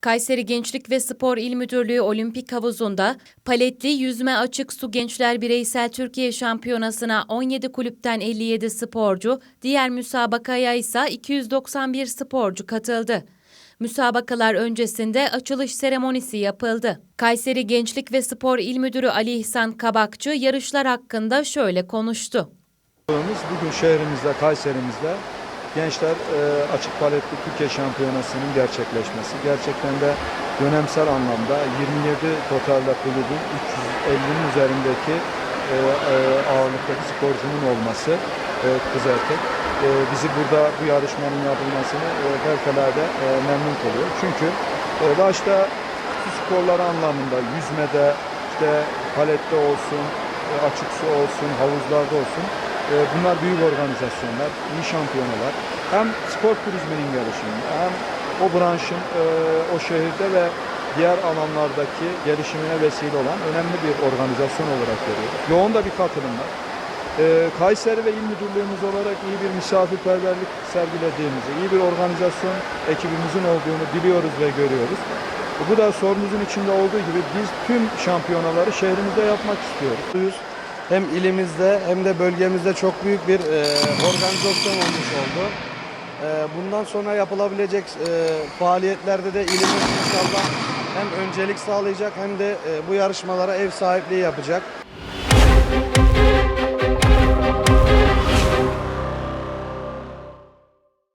Kayseri Gençlik ve Spor İl Müdürlüğü Olimpik Havuzu'nda paletli yüzme açık su gençler bireysel Türkiye Şampiyonası'na 17 kulüpten 57 sporcu, diğer müsabakaya ise 291 sporcu katıldı. Müsabakalar öncesinde açılış seremonisi yapıldı. Kayseri Gençlik ve Spor İl Müdürü Ali İhsan Kabakçı yarışlar hakkında şöyle konuştu. Bugün şehrimizde, Kayserimizde gençler e, açık paletli Türkiye Şampiyonası'nın gerçekleşmesi. Gerçekten de dönemsel anlamda 27 totalde kulübün 350'nin üzerindeki e, e, ağırlıktaki sporcunun olması e, kız erkek e, bizi burada bu yarışmanın yapılmasını e, fevkalade e, memnun kılıyor. Çünkü e, başta su sporları anlamında yüzmede, işte palette olsun, e, açık su olsun, havuzlarda olsun bunlar büyük organizasyonlar, iyi şampiyonalar. Hem spor turizminin gelişimine hem o branşın e, o şehirde ve diğer alanlardaki gelişimine vesile olan önemli bir organizasyon olarak görüyoruz. Yoğun da bir katılım var. E, Kayseri ve İl Müdürlüğümüz olarak iyi bir misafirperverlik sergilediğimizi, iyi bir organizasyon ekibimizin olduğunu biliyoruz ve görüyoruz. Bu da sorunuzun içinde olduğu gibi biz tüm şampiyonaları şehrimizde yapmak istiyoruz. Hem ilimizde hem de bölgemizde çok büyük bir e, organizasyon olmuş oldu. E, bundan sonra yapılabilecek e, faaliyetlerde de ilimiz inşallah hem öncelik sağlayacak hem de e, bu yarışmalara ev sahipliği yapacak.